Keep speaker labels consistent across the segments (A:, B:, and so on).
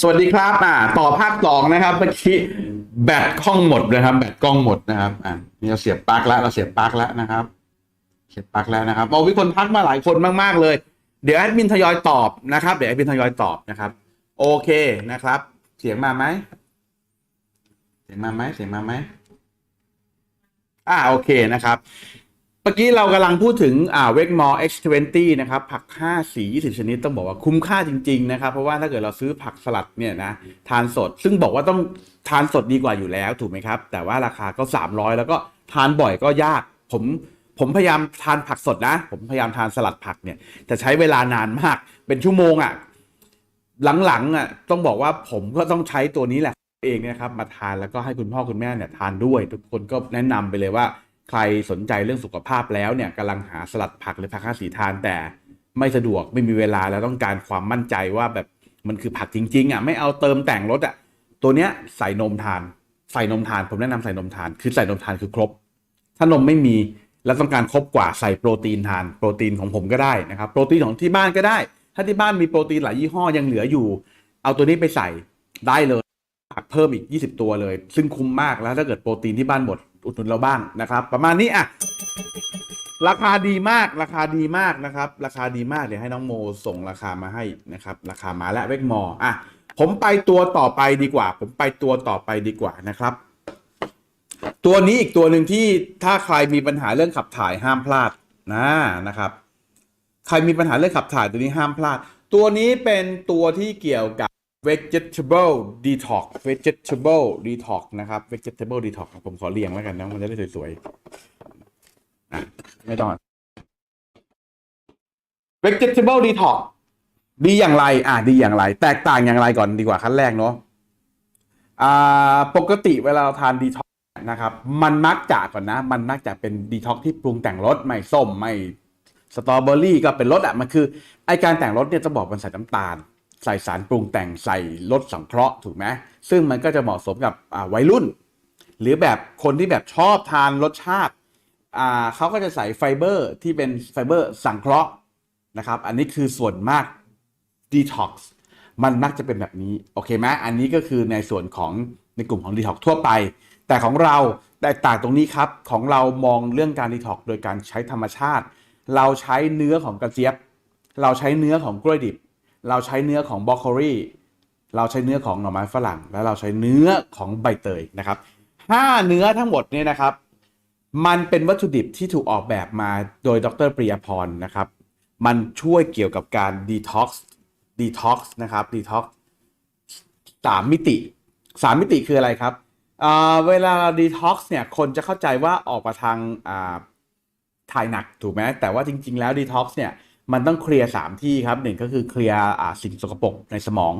A: สวัสดีครับอ่าต่อภาคสองนะครับเมื่อกี้แบตกล้องหมดนะครับ แบตกล้องหมดนะครับอ่านี่เราเสียบปลั๊กแล้วเราเสียบปลั๊กแล้วนะครับ เสียบปลั๊กแล้วนะครับโอ้มีคนทักมาหลายคนมากๆเลย เดี๋ยวแอดมินทยอยตอบนะครับเดี๋ยวแอดมินทยอยตอบนะครับ โอเคนะครับ เสียงมาไหมเสียงมาไหมเสียงมาไหมอ่าโอเคนะครับ มื่อกี้เรากำลังพูดถึงอ่าเวกมอร์ X20 นะครับ ผัก 5 สี 20 ชนิดต้องบอกว่าคุ้มค่าจริง ๆ นะครับ เพราะว่าถ้าเกิดเราซื้อผักสลัดเนี่ยนะทานสด ซึ่งบอกว่าต้องทานสดดีกว่าอยู่แล้วถูกไหมครับ แต่ว่าราคาก็ 300 แล้วก็ทานบ่อยก็ยาก ผมผมพยายามทานผักสดนะ ผมพยายามทานสลัดผักเนี่ยแต่ใช้เวลานานมากเป็นชั่วโมงอะหลังๆอะต้องบอกว่าผมก็ต้องใช้ตัวนี้แหละเองนะครับมาทานแล้วก็ให้คุณพ่อคุณแม่เนี่ยทานด้วย ทุกคนก็แนะนำไปเลยว่า ใครสนใจเรื่องสุขภาพแล้วเนี่ยกำลังหาสลัดผักหรือผักห้าสีทานแต่ไม่สะดวกไม่มีเวลาแล้วต้องการความมั่นใจว่าแบบมันคือผักจริงๆอะไม่เอาเติมแต่งรสอะตัวเนี้ยใส่นมทาน ใส่นมทานผมแนะนำใส่นมทาน คือใส่นมทานคือครบ ถ้านมไม่มีแล้วต้องการครบกว่าใส่โปรตีนทาน โปรตีนของผมก็ได้นะครับโปรตีนของที่บ้านก็ได้ ถ้าที่บ้านมีโปรตีนหลายยี่ห้อยังเหลืออยู่ เอาตัวนี้ไปใส่ได้เลยผักเพิ่มอีก 20 ตัวเลย ซึ่งคุ้มมากแล้วถ้าเกิดโปรตีนที่บ้านหมด อุดหนุนเราบ้างนะครับ ประมาณนี้อะราคาดีมากราคาดีมากนะครับ ราคาดีมากเดี๋ยวให้น้องโมส่งราคามาให้นะครับ ราคามาแล้วเวกมออะผมไปตัวต่อไปดีกว่า ผมไปตัวต่อไปดีกว่านะครับ ตัวนี้อีกตัวหนึ่งที่ถ้าใครมีปัญหาเรื่องขับถ่ายห้ามพลาดนะนะครับ ใครมีปัญหาเรื่องขับถ่ายตัวนี้ห้ามพลาด ตัวนี้เป็นตัวที่เกี่ยวกับ vegetable detox vegetable detox นะครับ vegetable detox ผมขอเรียงแล้วกันนะ มันจะได้สวยๆอะไม่ต้อง vegetable detox ดีอย่างไร อะดีอย่างไร แตกต่างอย่างไรก่อนดีกว่าขั้นแรกเนาะอ่าปกติเวลาเราทาน detox นะครับ มันมักจะก่อนนะ มันมักจะเป็น detox ที่ปรุงแต่งรสไม่ส้มไม่สตรอเบอรี่ก็เป็นรสอะ มันคือไอการแต่งรสเนี่ยจะบอกมันใส่น้ำตาล ใส่สารปรุงแต่งใส่รสสังเคราะห์ถูกไหมซึ่งมันก็จะเหมาะสมกับวัยรุ่น หรือแบบคนที่แบบชอบทานรสชาติเขาก็จะใส่ไฟเบอร์ที่เป็นไฟเบอร์สังเคราะห์นะครับ อันนี้คือส่วนมาก detox มันมักจะเป็นแบบนี้ โอเคไหมอันนี้ก็คือในส่วนของในกลุ่มของ detox ทั่วไป แต่ของเราแตกต่างตรงนี้ครับ ของเรามองเรื่องการ detox โดยการใช้ธรรมชาติ เราใช้เนื้อของกระเจี๊ยบ เราใช้เนื้อของกล้วยดิบ เราใช้เนื้อของบรอกโคลีเราใช้เนื้อของหน่อไม้ฝรั่ง และเราใช้เนื้อของใบเตยนะครับห้าเนื้อทั้งหมดเนี่ยนะครับ มันเป็นวัตถุดิบที่ถูกออกแบบมาโดยดรปริยพรนะครับ มันช่วยเกี่ยวกับการดีท็อกซ์ดีท็อกซ์นะครับดีท็อกซ์สามมิติสามมิติคืออะไรครับเวลาเราดีท็อกซ์เนี่ยคนจะเข้าใจว่าออกมาทางอ่าถ่ายหนักถูกไหมแต่ว่าจริง ๆ แล้วดีท็อกซ์เนี่ย มันต้องเคลียร์สามที่ครับหนึ่งก็คือเคลียร์สิ่งสกปรกในสมอง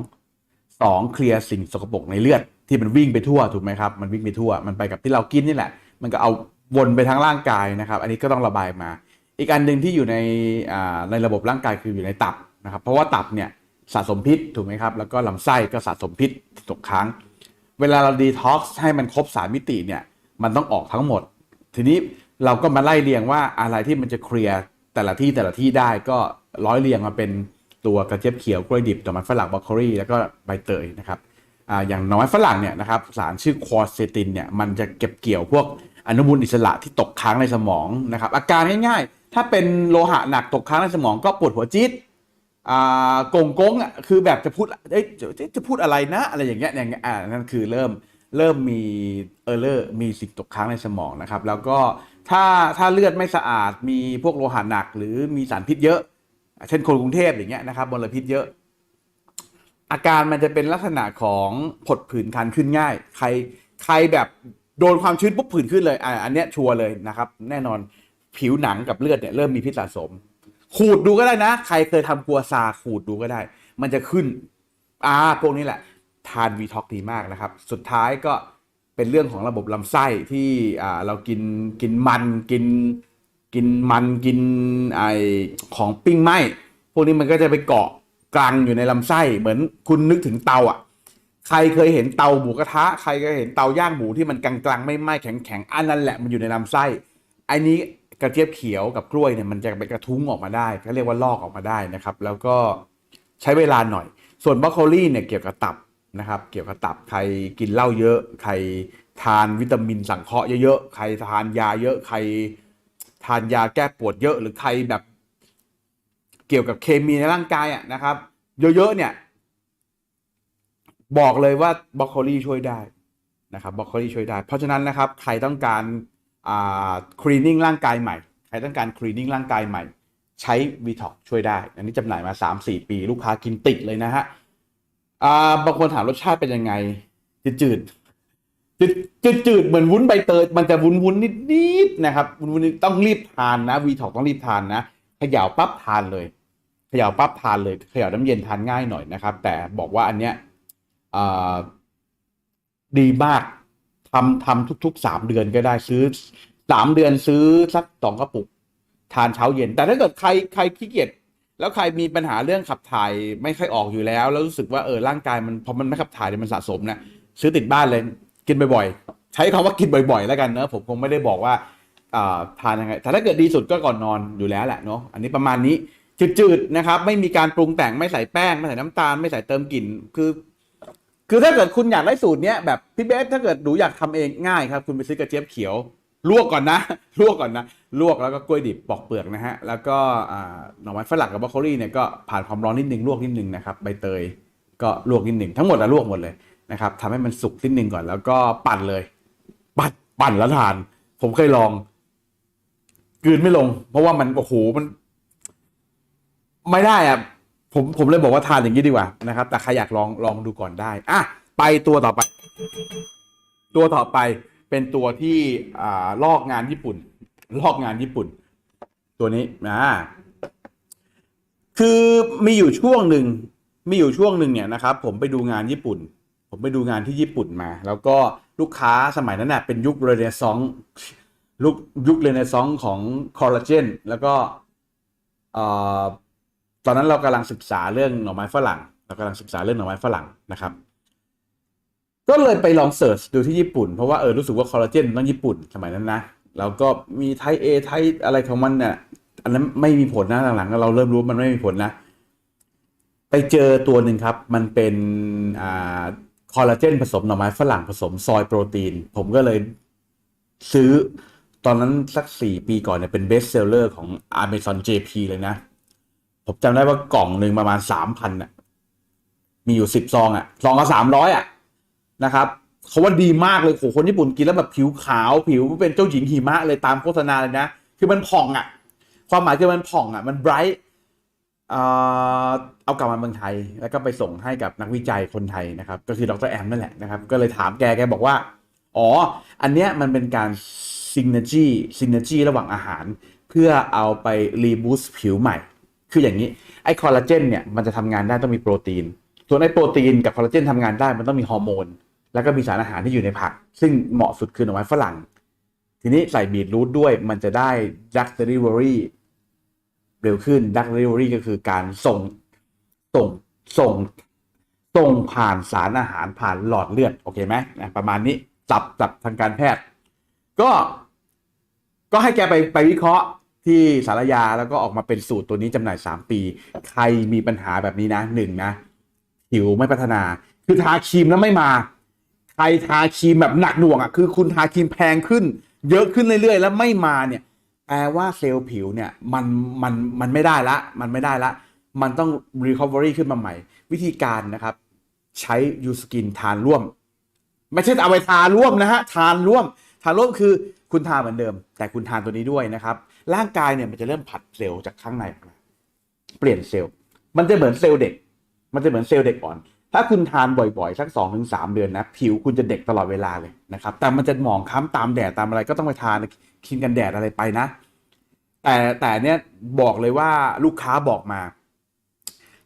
A: สองเคลียร์สิ่งสกปรกในเลือดที่มันวิ่งไปทั่วถูกไหมครับมันวิ่งไปทั่ว มันไปกับที่เรากินนี่แหละ มันก็เอาวนไปทั้งร่างกายนะครับ อันนี้ก็ต้องระบายมา อีกอันหนึ่งที่อยู่ในในระบบร่างกายคืออยู่ในตับนะครับ เพราะว่าตับเนี่ยสะสมพิษถูกไหมครับ แล้วก็ลำไส้ก็สะสมพิษตกค้าง เวลาเราดีท็อกซ์ให้มันครบสามมิติเนี่ย มันต้องออกทั้งหมด ทีนี้เราก็มาไล่เรียงว่าอะไรที่มันจะเคลียร์ แต่ละที่แต่ละที่ได้ก็ร้อยเรียงมาเป็นตัวกระเจี๊ยบเขียวกล้วยดิบหน่อไม้ฝรั่งบรอกโคลีแล้วก็ใบเตยนะครับอ่าอย่างน่อไม้ฝรั่งเนี่ยนะครับสารชื่อควอเซตินเนี่ยมันจะเก็บเกี่ยวพวกอนุมูลอิสระที่ตกค้างในสมองนะครับอาการง่ายๆ ถ้าเป็นโลหะหนักตกค้างในสมองก็ปวดหัวจี๊ดอ่ากงกงอะคือแบบจะพูดเอ้ยจะจะพูดอะไรนะ อะไรอย่างเงี้ยอย่างเงี้ยอ่านั่นคือเริ่มเริ่มมีเออร์เลอร์มีสิ่งตกค้างในสมองนะครับ แล้วก็ถ้าถ้าเลือดไม่สะอาดมีพวกโลหะหนัก หรือมีสารพิษเยอะ เช่นคนกรุงเทพอย่างเงี้ยนะครับมลพิษเยอะ อาการมันจะเป็นลักษณะของผดผื่นคันขึ้นง่าย ใครใครแบบโดนความชื้นปุ๊บผื่นขึ้นเลยอ่าอันเนี้ยชัวร์เลยนะครับ แน่นอนผิวหนังกับเลือดเนี่ยเริ่มมีพิษสะสม ขูดดูก็ได้นะ ใครเคยทำกัวซาขูดดูก็ได้ มันจะขึ้นอ่าพวกนี้แหละ ทานวีท็อกดีมากนะครับ สุดท้ายก็ เป็นเรื่องของระบบลำไส้ที่เรากินกินมันกินกินมันกินไอของปิ้งไหมพวกนี้มันก็จะไปเกาะกลางอยู่ในลำไส้เหมือนคุณนึกถึงเตาอะใครเคยเห็นเตาหมูกระทะใครเคยเห็นเตาย่างหมูที่มันกลางๆไม่ไหม้แข็งๆอันนั้นแหละมันอยู่ในลำไส้อันนี้กระเจี๊ยบเขียวกับกล้วยเนี่ยมันจะไปกระทุ้งออกมาได้เขาเรียกว่าลอกออกมาได้นะครับ แล้วก็ใช้เวลาหน่อย ส่วนบรอกโคลีเนี่ยเกี่ยวกับตับ นะครับ เกี่ยวกับตับใครกินเหล้าเยอะ ใครทานวิตามินสังเคราะห์เยอะๆใครทานยาเยอะ ใครทานยาแก้ปวดเยอะ หรือใครแบบ เกี่ยวกับเคมีในร่างกายอะนะครับ เยอะๆเนี่ย บอกเลยว่าบรอกโคลีช่วยได้นะครับบรอกโคลีช่วยได้ เพราะฉะนั้นนะครับ ใครต้องการอ่าคลีนิ่งร่างกายใหม่ ใครต้องการคลีนิ่งร่างกายใหม่ ใช้วีท็อกช่วยได้ อันนี้จำหน่ายมา 3-4 ปี ลูกค้ากินติดเลยนะฮะ อ่าบางคนถามรสชาติเป็นยังไง จืดจืดจืดจืดจดเหมือนวุ้นใบเตยมันจะวุ้นวุ้นนิดนิดๆนะครับวุ้นวุ้นต้องรีบทานนะวีท็อกต้องรีบทานนะเขย่าปั๊บทานเลยเขย่าปั๊บทานเลยเขย่าน้ำเย็นทานง่ายหน่อยนะครับ แต่บอกว่าอันเนี้ยอ่าดีมากทำทำทุกๆสามเดือนก็ได้ซื้อสามเดือนซื้อสักสองกระปุก ทานเช้าเย็น แต่ถ้าเกิดใครใครขี้เกียจ แล้วใครมีปัญหาเรื่องขับถ่ายไม่ค่อยออกอยู่แล้ว แล้วรู้สึกว่าเออร่างกายมันพอมันไม่ขับถ่ายเนี่ยมันสะสมนะซื้อติดบ้านเลย กินบ่อยๆ ใช้คำว่ากินบ่อยๆ แล้วกันเนอะผมคงไม่ได้บอกว่าอ่าทานยังไงแต่ถ้าเกิดดีสุดก็ก่อนนอนอยู่แล้วแหละเนาะอันนี้ประมาณนี้จืดๆนะครับ ไม่มีการปรุงแต่งไม่ใส่แป้ง ไม่ใส่น้ำตาล ไม่ใส่เติมกลิ่นคือ คือถ้าเกิดคุณอยากได้สูตรเนี้ยแบบพี่เบสถ้าเกิดหนูอยากทำเองง่ายครับ คุณไปซื้อกระเจี๊ยบเขียว ลวกก่อนนะ ลวกก่อนนะ ลวกแล้วก็กล้วยดิบปอกเปลือกนะฮะ แล้วก็หน่อไม้ฝรั่งกับบรอกโคลีเนี่ยก็ผ่านความร้อนนิดนึงลวกนิดนึงนะครับ ใบเตยก็ลวกนิดนึงทั้งหมดอะลวกหมดเลยนะครับทำให้มันสุกนิดนึงก่อน แล้วก็ปั่นเลย ปั่นปั่นแล้วทาน ผมเคยลองกืนไม่ลง เพราะว่ามันโอ้โหมัน ไม่ได้อะผมผมเลยบอกว่าทานอย่างนี้ดีกว่านะครับ แต่ใครอยากลองลองดูก่อนได้อะไปตัวต่อไป ตัวต่อไป เป็นตัวที่อ่าลอกงานญี่ปุ่น ลอกงานญี่ปุ่น ตัวนี้นะคือมีอยู่ช่วงหนึ่งมีอยู่ช่วงหนึ่งเนี่ยนะครับ ผมไปดูงานญี่ปุ่น ผมไปดูงานที่ญี่ปุ่นมา แล้วก็ลูกค้าสมัยนั้นน่ะเป็นยุคเรเนซองสยุคยุคเรเนซองของคอลลาเจนแล้วก็ตอนนั้นเรากำลังศึกษาเรื่องหน่อไม้ฝรั่ง เรากำลังศึกษาเรื่องหน่อไม้ฝรั่งนะครับ ก็เลยไปลองเสิร์ชดูที่ญี่ปุ่น เพราะว่าเออรู้สึกว่าคอลลาเจนต้องญี่ปุ่นสมัยนั้นนะแล้วก็มีไทเอไทอะไรของมันเนี่ยอันนั้นไม่มีผลนะหลังๆเราเริ่มรู้มันไม่มีผลนะ ไปเจอตัวหนึ่งครับ มันเป็นอ่าคอลลาเจนผสมหน่อไม้ฝรั่งผสมซอยโปรตีน ผมก็เลยซื้อตอนนั้นสักสี่ปีก่อนเนี่ยเป็นเบสเซลเลอร์ของ Amazon JP เลยนะ ผมจำได้ว่ากล่องหนึ่งประมาณสามพันอะ มีอยู่สิบซองอะ ซองละสามร้อยอะ นะครับเขาว่าดีมากเลยโหคนญี่ปุ่นกินแล้วแบบผิวขาวผิวเป็นเจ้าหญิงหิมะเลยตามโฆษณาเลยนะ คือมันผ่องอะ่ะ ความหมายคือมันผ่องอะ่ะ มันไบรท์เอากลับมาเมืองไทย แล้วก็ไปส่งให้กับนักวิจัยคนไทยนะครับ ก็คือดรแอมนั่นแหละนะครับ ก็เลยถามแกแกบอกว่า อ๋อ อันเนี้ยมันเป็นการซิงเนจีซิงเนจีระหว่างอาหาร เพื่อเอาไปรีบูสต์ผิวใหม่ คืออย่างนี้ไอ้คอลลาเจนเนี่ยมันจะทำงานได้ต้องมีโปรตีน ส่วนไอ้โปรตีนกับคอลลาเจนทำงานได้มันต้องมีฮอร์โมน แล้วก็มีสารอาหารที่อยู่ในผัก ซึ่งเหมาะสุดคือหน่อไม้ฝรั่ง ทีนี้ใส่บีทรูทด้วยมันจะได้ดักเดลิเวอรี่เร็วขึ้นดักเดลิเวอรี่ก็คือการส่งส่งส่งส่งผ่านสารอาหารผ่านหลอดเลือดโอเคไหมนะประมาณนี้จับจับทางการแพทย์ ก็ ก็ให้แกไปไปวิเคราะห์ที่สารยาแล้วก็ออกมาเป็นสูตรตัวนี้จำหน่าย 3 ปี ใครมีปัญหาแบบนี้นะหนึ่งนะผิวไม่พัฒนา คือทาครีมแล้วไม่มา ครทาครีมแบบหนักหน่วงอะคือคุณทาครีมแพงขึ้น เยอะขึ้นเรื่อยๆ แล้วไม่มาเนี่ยแปลว่าเซลล์ผิวเนี่ยมันมันมันไม่ได้ละ มันไม่ได้ละ มันต้อง recovery ขึ้นมาใหม่ วิธีการนะครับ ใช้ยูสกินทานร่วม ไม่ใช่เอาไปทาร่วมนะฮะทานร่วม ทานร่วมคือคุณทาเหมือนเดิม แต่คุณทานตัวนี้ด้วยนะครับ ร่างกายเนี่ยมันจะเริ่มผลัดเซลล์จากข้างในออกมาเปลี่ยนเซลล์ มันจะเหมือนเซลล์เด็ก มันจะเหมือนเซลล์เด็กอ่อน ถ้าคุณทานบ่อยๆ สักสองถึงสามเดือนนะ ผิวคุณจะเด็กตลอดเวลาเลยนะครับ แต่มันจะหมองคล้ำตามแดดตามอะไรก็ต้องไปทานครีมกันแดดอะไรไปนะ แต่แต่เนี้ยบอกเลยว่าลูกค้าบอกมา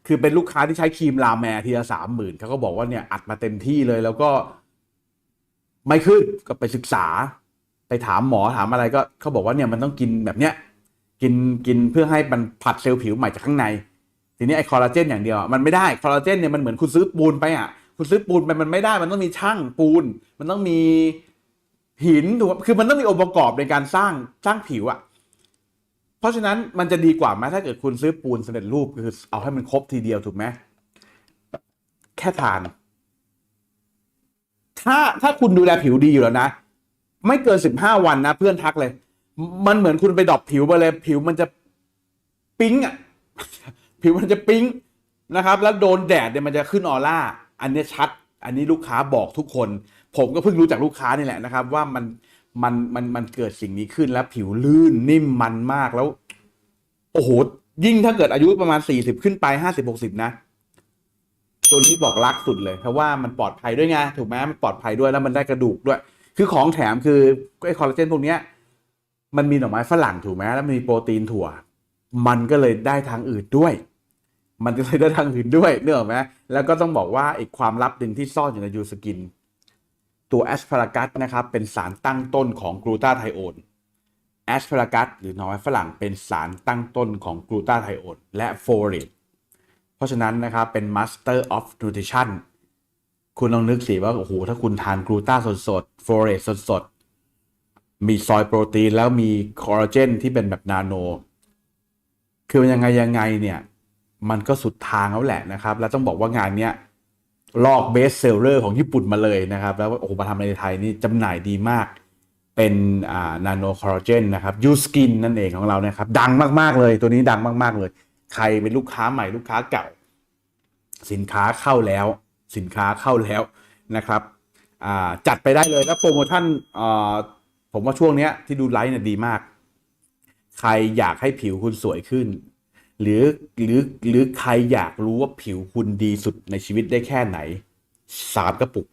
A: คือเป็นลูกค้าที่ใช้ครีมลาแมร์ทีละสามหมื่นเขาก็บอกว่าเนี่ยอัดมาเต็มที่เลยแล้วก็ ไม่ขึ้นก็ไปศึกษา ไปถามหมอถามอะไรก็เขาบอกว่าเนี่ยมันต้องกินแบบเนี้ยกินกินเพื่อให้มันผัดเซลล์ผิวใหม่จากข้างใน ทีนี้ไอ้คอลลาเจนอย่างเดียวมันไม่ได้คอลลาเจนเนี่ยมันเหมือนคุณซื้อปูนไปอะคุณซื้อปูนไปมันไม่ได้มันต้องมีช่างปูน มันต้องมีหินถูกคือมันต้องมีองค์ประกอบในการสร้างสร้างผิวอะเพราะฉะนั้นมันจะดีกว่าไหมถ้าเกิดคุณซื้อปูนสำเร็จรูปคือเอาให้มันครบทีเดียวถูกไหมแค่ทาน ถ้าถ้าคุณดูแลผิวดีอยู่แล้วนะ ไม่เกินสิบห้าวันนะ เพื่อนทักเลย มันเหมือนคุณไปดรอปผิวไปเลย ผิวมันจะปิ๊งอะ ผิวมันจะปิ๊งนะครับ แล้วโดนแดดเนี่ยมันจะขึ้นออร่า อันนี้ชัด อันนี้ลูกค้าบอกทุกคน ผมก็เพิ่งรู้จากลูกค้านี่แหละนะครับ ว่ามันมันมันมันเกิดสิ่งนี้ขึ้นแล้วผิวลื่นนิ่มมันมากแล้ว โอ้โหยิ่งถ้าเกิดอายุประมาณสี่สิบขึ้นไปห้าสิบหกสิบนะตัวนี้บอกรักสุดเลย เพราะว่ามันปลอดภัยด้วยไงถูกไหมมันปลอดภัยด้วยแล้วมันได้กระดูกด้วย คือของแถมคือไอ้คอลลาเจนพวกเนี้ยมันมีหน่อไม้ฝรั่งถูกไหมแล้วมีโปรตีนถั่ว มันก็เลยได้ทางอื่นด้วย มันก็เลยได้ทางอื่นด้วยเนกอไหมแล้วก็ต้องบอกว่าอีกความลับหนึ่งที่ซ่อนอยู่ในยูสกิน ตัวแอสพารากัสนะครับเป็นสารตั้งต้นของกลูตาไทโอนแอสพารากัสหรือหน่อไม้ฝรั่งเป็นสารตั้งต้นของกลูตาไทโอนและโฟเรตเพราะฉะนั้นนะครับเป็น Master of Nutrition คุณลองนึกสิว่า โอ้โห ถ้าคุณทานกลูตาสดๆโฟเรตสดๆมีซอยโปรตีนแล้วมีคอลลาเจนที่เป็นแบบนาโน คือมันยังไงยังไงเนี่ย มันก็สุดทางแล้วแหละนะครับ แล้วต้องบอกว่างานเนี้ยลอกเบสเซลเลอร์ของญี่ปุ่นมาเลยนะครับ แล้วโอ้โหมาทำในไทยนี่จำหน่ายดีมาก เป็นอ่านาโนคอลลาเจนนะครับยูสกินนั่นเองของเรานะครับ ดังมากๆเลยตัวนี้ดังมากๆเลย ใครเป็นลูกค้าใหม่ลูกค้าเก่า สินค้าเข้าแล้ว สินค้าเข้าแล้วนะครับอ่าจัดไปได้เลยแล้วโปรโมชั่นอ่าผมว่าช่วงเนี้ยที่ดูไลฟ์เนี่ยดีมาก ใครอยากให้ผิวคุณสวยขึ้น หรือหรือหรือใครอยากรู้ว่าผิวคุณดีสุดในชีวิตได้แค่ไหนสามกระปุก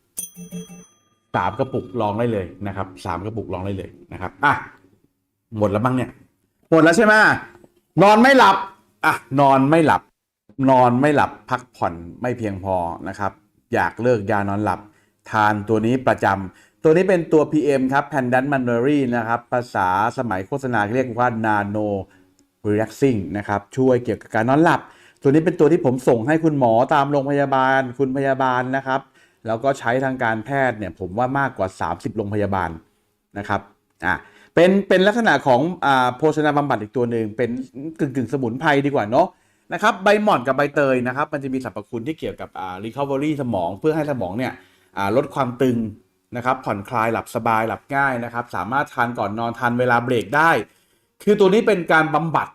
A: สามกระปุกลองได้เลยนะครับสามกระปุกลองได้เลยนะครับอะหมดแล้วบ้างเนี่ยหมดแล้วใช่ไหมนอนไม่หลับอะนอนไม่หลับ นอนไม่หลับพักผ่อนไม่เพียงพอนะครับ อยากเลิกยานอนหลับ ทานตัวนี้ประจำตัวนี้เป็นตัว PM ครับ Pandan m a n e r y นะครับ ภาษาสมัยโฆษณาเรียกว่า Nano Relaxing นะครับช่วยเกี่ยวกับการนอนหลับ ตัวนี้เป็นตัวที่ผมส่งให้คุณหมอตามโรงพยาบาล คุณพยาบาลนะครับ แล้วก็ใช้ทางการแพทย์เนี่ยผมว่ามากกว่า 30 โรงพยาบาลนะครับอะเป็นเป็นลักษณะของอ่าโภชนาบำบัดอีกตัวหนึ่งเป็นกึ่งกึ่งสมุนไพรดีกว่าเนาะนะครับใบหม่อนกับใบเตยนะครับ มันจะมีสรรพคุณที่เกี่ยวกับอ่า recovery สมองเพื่อให้สมองเนี่ยอ่าลดความตึงนะครับผ่อนคลายหลับสบายหลับง่ายนะครับ สามารถทานก่อนนอนทานเวลาเบรกได้ คือตัวนี้เป็นการบำบัด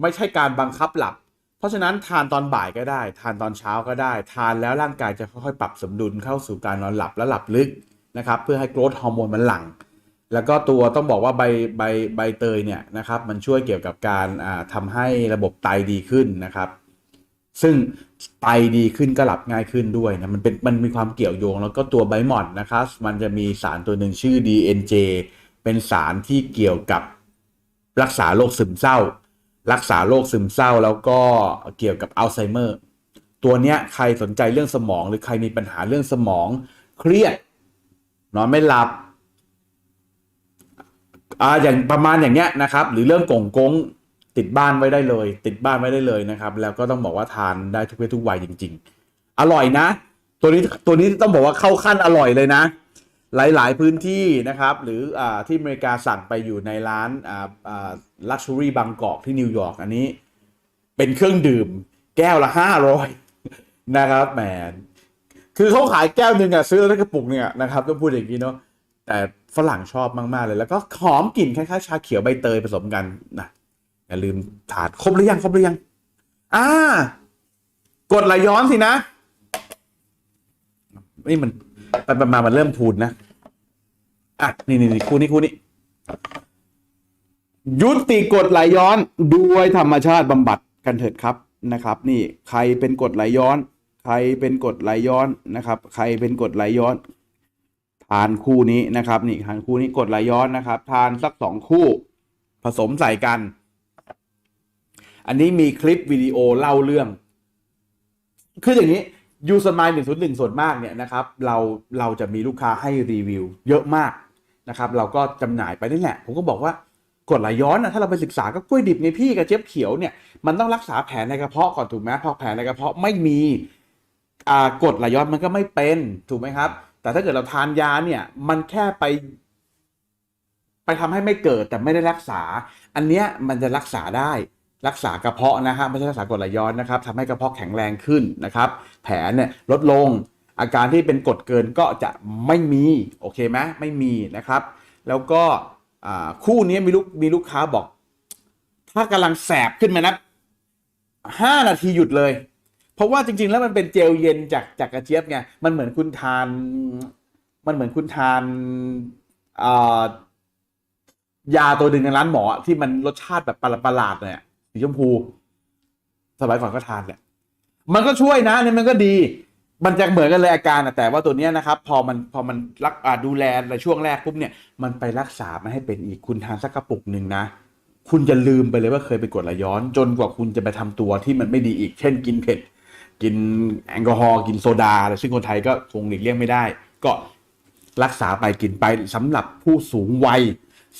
A: ไม่ใช่การบังคับหลับ เพราะฉะนั้นทานตอนบ่ายก็ได้ ทานตอนเช้าก็ได้ ทานแล้วร่างกายจะค่อยๆปรับสมดุลเข้าสู่การนอนหลับและหลับลึกนะครับ เพื่อให้โกรทฮอร์โมนมันหลั่งแล้วก็ตัวต้องบอกว่าใบใบใบเตยเนี่ยนะครับมันช่วยเกี่ยวกับการอ่าทำให้ระบบไตดีขึ้นนะครับ ซึ่งไตดีขึ้นก็หลับง่ายขึ้นด้วยนะมันเป็นมันมีความเกี่ยวโยง แล้วก็ตัวใบหมอนนะครับมันจะมีสารตัวหนึ่งชื่อ DNJ เป็นสารที่เกี่ยวกับ รักษาโรคซึมเศร้า รักษาโรคซึมเศร้าแล้วก็เกี่ยวกับอัลไซเมอร์ตัวเนี้ยใครสนใจเรื่องสมองหรือใครมีปัญหาเรื่องสมอง เครียด นอนไม่หลับอ่าอย่างประมาณอย่างเงี้ยนะครับ หรือเรื่องกงกงติดบ้านไว้ได้เลย ติดบ้านไว้ได้เลยนะครับ แล้วก็ต้องบอกว่าทานได้ทุกเพศทุกวัยจริง ๆ อร่อยนะ ตัวนี้ตัวนี้ต้องบอกว่าเข้าขั้นอร่อยเลยนะ หลาย ๆ พื้นที่นะครับ หรืออที่อเมริกาสั่งไปอยู่ในร้านลักชัวรี่บางกอกที่นิวยอร์กอันนี้ เป็นเครื่องดื่มแก้วละห้าร้อยนะครับแหมคือเขาขายแก้วหนึ่งอะซื้อแล้วกระปุกเนี่ยนะครับต้องพูดอย่างนี้เนาะแต่ฝรั่งชอบมาก ๆ เลย แล้วก็หอมกลิ่นคล้าย ๆ ชาเขียวใบเตยผสมกันนะอย่าลืมถาดครบหรือยังครบหรือยัง อ่ากดไหลย้อนสินะนี่มัน ไปมามันเริ่มพูนนะ อะนี่นี่นี่คู่นี้คู่นี้ ยุติกดไหลย้อนด้วยธรรมชาติบำบัดกันเถิดครับนะครับ นี่ใครเป็นกดไหลย้อน ใครเป็นกดไหลย้อนนะครับ ใครเป็นกดไหลย้อน ทานคู่นี้นะครับ นี่ทานคู่นี้กดไหลย้อนนะครับ ทานสักสองคู่ ผสมใส่กัน อันนี้มีคลิปวิดีโอเล่าเรื่อง คืออย่างนี้ ยูสมายหนึ่งศูนย์หนึ่งส่วนมากเนี่ยนะครับเราเราจะมีลูกค้าให้รีวิวเยอะมากนะครับเราก็จำหน่ายไปนี่แหละผมก็บอกว่ากดไหลย้อนนะถ้าเราไปศึกษาก็กล้วยดิบไงพี่กับเจี๊ยบเขียวเนี่ยมันต้องรักษาแผลในกระเพาะก่อนถูกไหมพอแผลในกระเพาะไม่มีอ่ากดไหลย้อนมันก็ไม่เป็นถูกไหมครับ แต่ถ้าเกิดเราทานยาเนี่ยมันแค่ไป ไปทำให้ไม่เกิดแต่ไม่ได้รักษา อันเนี้ยมันจะรักษาได้ รักษากระเพาะนะฮะไม่ใช่รักษากรดไหลย้อนนะครับทำให้กระเพาะแข็งแรงขึ้นนะครับ แผลเนี่ยลดลงอาการที่เป็นกรดเกินก็จะไม่มีโอเคไหมไม่มีนะครับ แล้วก็คู่นี้มีลูกมีลูกค้าบอก ถ้ากำลังแสบขึ้นมานะห้านาทีหยุดเลย เพราะว่าจริง ๆ แล้วมันเป็นเจลเย็นจากจากกระเจี๊ยบไงมันเหมือนคุณทาน มันเหมือนคุณทานยาตัวหนึ่งในร้านหมอที่มันรสชาติแบบประหลาดๆหน่ย สีชมพูสมัยก่อนก็ทานเนี่ยมันก็ช่วยนะเนี่ยมันก็ดี มันจะเหมือนกันเลยอาการอะแต่ว่าตัวเนี้ยนะครับ พอมันพอมันรักดูแลในช่วงแรกปุ๊บเนี่ย มันไปรักษาไม่ให้เป็นอีกคุณทานสักกระปุกหนึ่งนะคุณจะลืมไปเลยว่าเคยไปกดไหลย้อน จนกว่าคุณจะไปทำตัวที่มันไม่ดีอีก เช่น กินเผ็ด กินแอลกอฮอล์กินโซดาอะไรซึ่งคนไทยก็คงหลีกเลี่ยงไม่ได้ ก็รักษาไปกินไปสำหรับผู้สูงวัย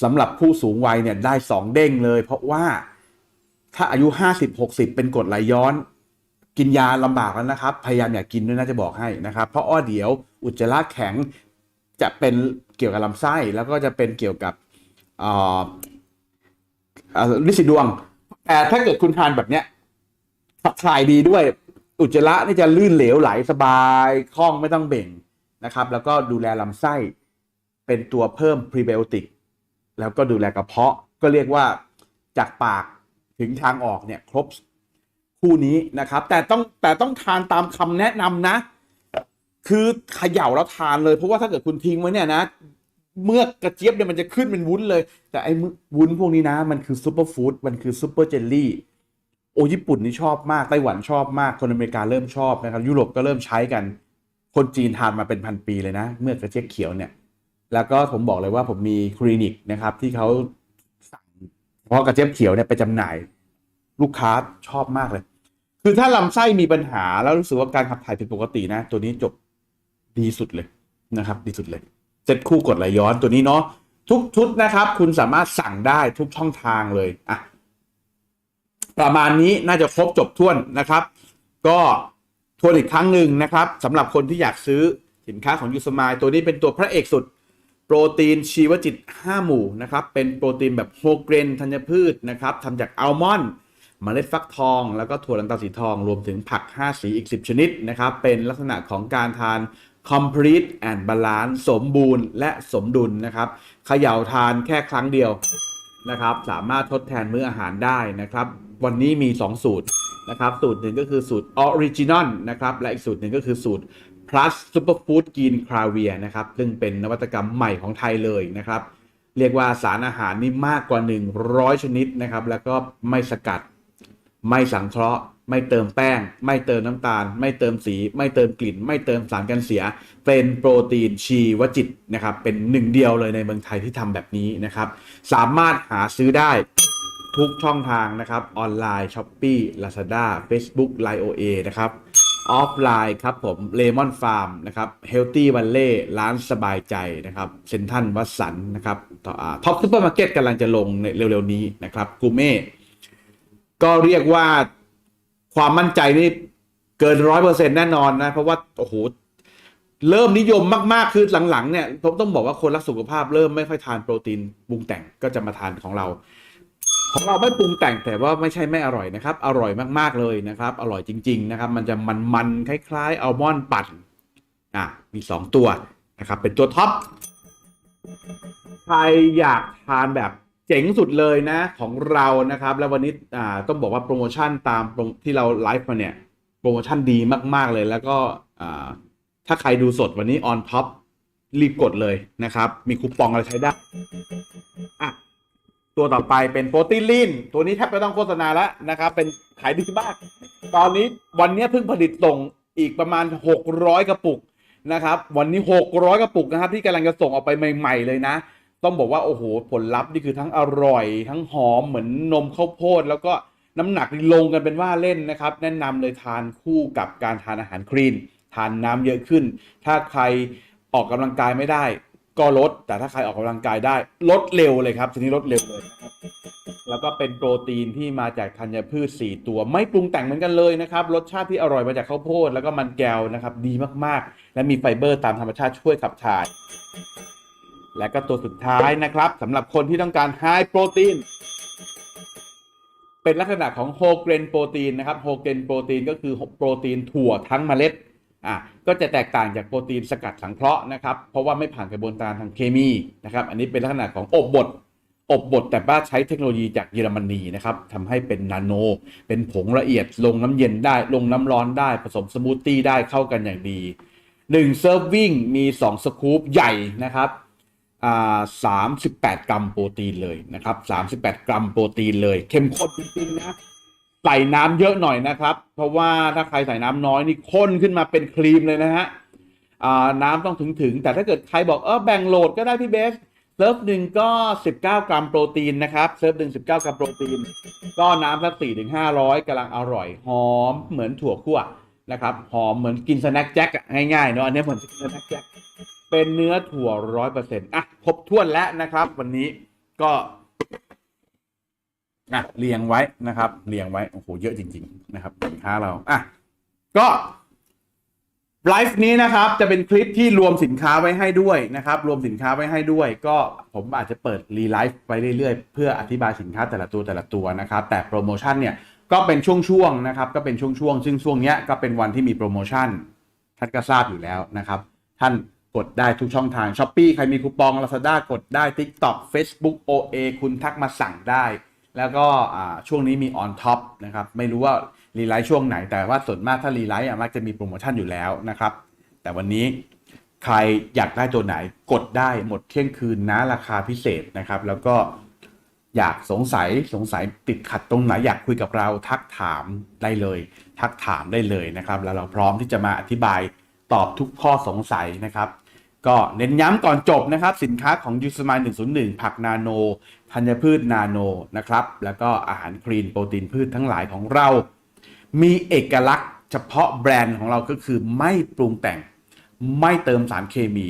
A: สำหรับผู้สูงวัยเนี่ยได้สองเด้งเลย เพราะว่า ถ้าอายุ50-60เป็นกรดไหลย้อน กินยาลำบากแล้วนะครับ พยายามอย่ากกินด้วยนะจะบอกให้นะครับ เพราะอ้อเดี๋ยวอุจจาระแข็งจะเป็นเกี่ยวกับลำไส้แล้วก็จะเป็นเกี่ยวกับลิสิดวงแต่ถ้าเกิดคุณทานแบบเนี้ยขับถ่ายดีด้วย อุจจาระนี่จะลื่นเหลวไหลสบายคล่องไม่ต้องเบ่งนะครับ แล้วก็ดูแลลำไส้เป็นตัวเพิ่มพรีไบโอติกแล้วก็ดูแลกระเพาะก็เรียกว่าจากปาก ถึงทางออกเนี่ยครบคู่นี้นะครับ แต่ต้องแต่ต้องทานตามคำแนะนำนะ คือเขย่าแล้วทานเลยเพราะว่าถ้าเกิดคุณทิ้งไว้เนี่ยนะ เมื่อกระเจี๊ยบเนี่ยมันจะขึ้นเป็นวุ้นเลย แต่ไอ้วุ้นพวกนี้นะ มันคือซูเปอร์ฟู้ดมันคือซูเปอร์เจลลี่โอ้ญี่ปุ่นนี่ชอบมากไต้หวันชอบมากคนอเมริกาเริ่มชอบนะครับ ยุโรปก็เริ่มใช้กัน คนจีนทานมาเป็นพันปีเลยนะ เมื่อกระเจี๊ยบเขียวเนี่ย แล้วก็ผมบอกเลยว่าผมมีคลินิกนะครับที่เขา ราะกระเจี๊ยบเขียวเนี่ยไปจำหน่าย ลูกค้าชอบมากเลย คือถ้าลำไส้มีปัญหาแล้วรู้สึกว่าการขับถ่ายผิดปกตินะ ตัวนี้จบดีสุดเลยนะครับ ดีสุดเลยเซตคู่กดไหลย้อนตัวนี้เนาะทุกชุดนะครับ คุณสามารถสั่งได้ทุกช่องทางเลยอะประมาณนี้น่าจะครบจบถ้วนนะครับ ก็ทวนอีกครั้งหนึ่งนะครับสำหรับคนที่อยากซื้อสินค้าของยูสมายตัวนี้เป็นตัวพระเอกสุด โปรตีนชีวจิต 5 หมู่นะครับเป็นโปรตีนแบบโฮเกรนธัญพืชนะครับทำจากอัลมอนด์เมล็ดฟักทอง แล้วก็ถั่วลันเตาสีทอง รวมถึงผัก 5 สีอีก 10 ชนิดนะครับเป็นลักษณะของการทาน complete and balance สมบูรณ์และสมดุลนะครับเขย่าทานแค่ครั้งเดียวนะครับสามารถทดแทนมื้ออาหารได้นะครับ วันนี้มี 2 สูตรนะครับสูตรหนึ่งก็คือสูตร original นะครับและอีกสูตรหนึ่งก็คือสูตร plus superfood green c r a v i a นะครับ ซึ่งเป็นนวัตกรรมใหม่ของไทยเลยนะครับ เรียกว่าสารอาหารนี่มากกว่า 100 ชนิดนะครับ แล้วก็ไม่สกัด ไม่สังเคราะห์ ไม่เติมแป้ง ไม่เติมน้ำตาล ไม่เติมสี ไม่เติมกลิ่น ไม่เติมสารกันเสีย เป็นโปรตีนชีวจิตนะครับ เป็นหนึ่งเดียวเลยในเมืองไทยที่ทำแบบนี้นะครับ สามารถหาซื้อได้ทุกช่องทางนะครับ ออนไลน์ s h อ p e e Lazada Facebook Line OA นะครับ ออฟไลน์ครับผม Lemon Farm นะครับ Healthy Valley ร้านสบายใจนะครับเซนทันวัสันนะครับท็อปซูเปอร์มาร์เก็ตกำลังจะลงในเร็วๆนี้นะครับกูเม่ก็เรียกว่าความมั่นใจนี่เกินร้อยเปอร์เซ็นแน่นอนนะ เพราะว่า โอ้โห เริ่มนิยมมาก ๆ คือหลัง ๆ เนี่ยผมต้องบอกว่าคนรักสุขภาพเริ่มไม่ค่อยทานโปรตีนปรุงแต่งก็จะมาทานของเรา ของเราไม่ปรุงแต่งแต่ว่าไม่ใช่ไม่อร่อยนะครับ อร่อยมากๆเลยนะครับ อร่อยจริง ๆ นะครับ มันจะมันๆคล้ายๆอัลมอนด์ปั่นอะมีสองตัวนะครับ เป็นตัวท็อปใครอยากทานแบบเจ๋งสุดเลยนะของเรานะครับ แล้ววันนี้อ่าต้องบอกว่าโปรโมชั่นตามที่เราไลฟ์มาเนี่ยโปรโมชั่นดีมากๆเลยแล้วก็อ่าถ้าใครดูสดวันนี้ออนท็อปรีบกดเลยนะครับ มีคูปองอะไรใช้ได้ ตัวต่อไปเป็นโปรตีนลีนตัวนี้แทบไม่ต้องโฆษณาแล้วนะครับ เป็นขายดีมาก ตอนนี้วันนี้เพิ่งผลิตส่งอีกประมาณ 600 กระปุกนะครับ วันนี้ 600 กระปุกนะครับ ที่กำลังจะส่งออกไปใหม่ ๆ เลยนะ ต้องบอกว่าโอ้โหผลลัพธ์นี่คือทั้งอร่อย ทั้งหอมเหมือนนมข้าวโพด แล้วก็น้ำหนักลงกันเป็นว่าเล่นนะครับ แนะนำเลยทานคู่กับการทานอาหารคลีน ทานน้ำเยอะขึ้น ถ้าใครออกกำลังกายไม่ได้ ก็ลด แต่ถ้าใครออกกำลังกายได้ลดเร็วเลยครับทีนี้ลดเร็วเลยนะครับแล้วก็เป็นโปรตีนที่มาจากธัญพืช 4 ตัว ไม่ปรุงแต่งเหมือนกันเลยนะครับ รสชาติที่อร่อยมาจากข้าวโพดแล้วก็มันแก้วนะครับ ดีมากๆ และมีไฟเบอร์ตามธรรมชาติช่วยขับถ่าย และก็ตัวสุดท้ายนะครับสำหรับคนที่ต้องการไฮโปรตีนเป็นลักษณะของโฮเกรนโปรตีนนะครับโฮเกรนโปรตีนก็คือโปรตีนถั่วทั้งเมล็ด อะก็จะแตกต่างจากโปรตีนสกัดสังเคราะห์นะครับ เพราะว่าไม่ผ่านกระบวนการทางเคมีนะครับ อันนี้เป็นลักษณะของอบบดอบบดแต่ว่าใช้เทคโนโลยีจากเยอรมนีนะครับทำให้เป็นนาโน เป็นผงละเอียดลงน้ำเย็นได้ ลงน้ำร้อนได้ผสมสมูทตี้ได้เข้ากันอย่างดี1เซิร์ฟวิ่งมี 2 สกู๊ปใหญ่นะครับอ่า38กรัมโปรตีนเลยนะครับ38กรัมโปรตีนเลย เข้มข้นจริงๆนะ ใส่น้ำเยอะหน่อยนะครับ เพราะว่าถ้าใครใส่น้ำน้อยนี่ข้นขึ้นมาเป็นครีมเลยนะฮะน้ำต้องถึงถึง แต่ถ้าเกิดใครบอกเออแบ่งโหลดก็ได้พี่เบสเซิร์ฟหนึ่งก็ 19 กรัมโปรตีนนะครับเซิร์ฟหนึ่ง19 กรัมโปรตีน ก็น้ำสัก4ถึง500กำลังอร่อย หอมเหมือนถั่วคั่วนะครับหอมเหมือนกินสแน็คแจ็คง่ายๆเนาะอันนี้เหมือนกินสแน็คแจ็คเป็นเนื้อถั่วร้อยเปอร์เซ็นต์อะครบถ้วนแล้วนะครับ วันนี้ก็ อะเรียงไว้นะครับ เรียงไว้โอ้โหเยอะจริง ๆ นะครับสินค้าเราอะก็ไลฟ์นี้นะครับจะเป็นคลิปที่รวมสินค้าไว้ให้ด้วยนะครับ รวมสินค้าไว้ให้ด้วย ก็ผมอาจจะเปิดรีไลฟ์ไปเรื่อยๆ เพื่ออธิบายสินค้าแต่ละตัวแต่ละตัวนะครับ แต่โปรโมชั่นเนี่ยก็เป็นช่วงๆนะครับ ก็เป็นช่วงๆซึ่งช่วงเนี้ยก็เป็นวันที่มีโปรโมชั่นท่านก็ทราบอยู่แล้วนะครับ ท่านกดได้ทุกช่องทาง s h อ p e e ใครมีคูปอง Lazada กดได้ TikTok Facebook OA คุณทักมาสั่งได้ แล้วก็ช่วงนี้มี on top นะครับไม่รู้ว่ารีไลท์ช่วงไหน แต่ว่าส่วนมากถ้ารีไลท์มักจะมีโปรโมชั่นอยู่แล้วนะครับ แต่วันนี้ใครอยากได้ตัวไหนกดได้หมดเที่ยงคืนนะราคาพิเศษนะครับ แล้วก็อยากสงสัยสงสัยติดขัดตรงไหนอยากคุยกับเราทักถามได้เลย ทักถามได้เลยนะครับ แล้วเราพร้อมที่จะมาอธิบายตอบทุกข้อสงสัยนะครับ ก็เน้นย้ำก่อนจบนะครับ สินค้าของยูสมาย101 ผักนาโน ธัญพืชนาโนนะครับ แล้วก็อาหารคลีนโปรตีนพืชทั้งหลายของเรา มีเอกลักษณ์เฉพาะแบรนด์ของเราก็คือไม่ปรุงแต่ง ไม่เติมสารเคมี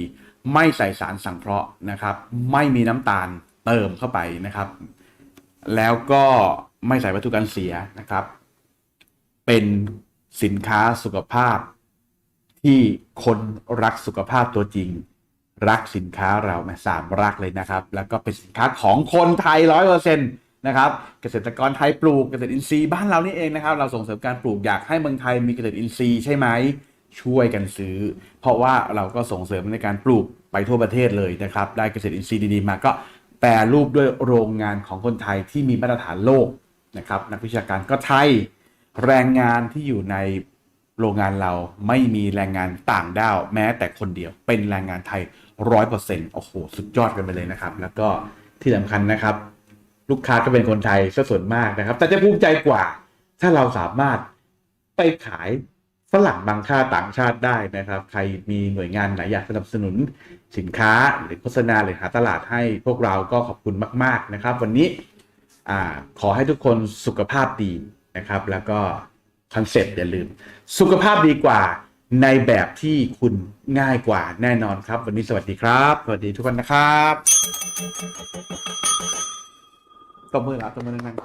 A: ไม่ใส่สารสังเคราะห์นะครับ ไม่มีน้ำตาลเติมเข้าไปนะครับ แล้วก็ไม่ใส่วัตถุกันเสียนะครับ เป็นสินค้าสุขภาพที่คนรักสุขภาพตัวจริง รักสินค้าเราแม่สามรักเลยนะครับ แล้วก็เป็นสินค้าของคนไทยร้อยเปอร์เซ็นต์นะครับเกษตรกรไทยปลูกเกษตรอินทรีย์บ้านเรานี่เองนะครับ เราส่งเสริมการปลูกอยากให้เมืองไทยมีเกษตรอินทรีย์ใช่ไหมช่วยกันซื้อ เพราะว่าเราก็ส่งเสริมในการปลูกไปทั่วประเทศเลยนะครับ ได้เกษตรอินทรีย์ดีๆมาก็แปรรูปด้วยโรงงานของคนไทยที่มีมาตรฐานโลกนะครับ นักวิชาการก็ไทยแรงงานที่อยู่ในโรงงานเราไม่มีแรงงานต่างด้าวแม้แต่คนเดียวเป็นแรงงานไทย ร้อยเปอร์เซ็นต์โอ้โห สุดยอดกันไปเลยนะครับ แล้วก็ที่สำคัญนะครับ ลูกค้าก็เป็นคนไทยซะส่วนมากนะครับ แต่จะภูมิใจกว่า ถ้าเราสามารถไปขายฝรั่งบางชาต่างชาติได้นะครับ ใครมีหน่วยงานไหนอยากสนับสนุนสินค้าหรือโฆษณาหรือหาตลาดให้พวกเราก็ขอบคุณมาก ๆนะครับ วันนี้อขอให้ทุกคนสุขภาพดีนะครับ แล้วก็คอนเซ็ปต์อย่าลืม สุขภาพดีกว่า ในแบบที่คุณง่ายกว่าแน่นอนครับ วันนี้สวัสดีครับ สวัสดีทุกคนนะครับตบมือแล้วตบมือนั่ง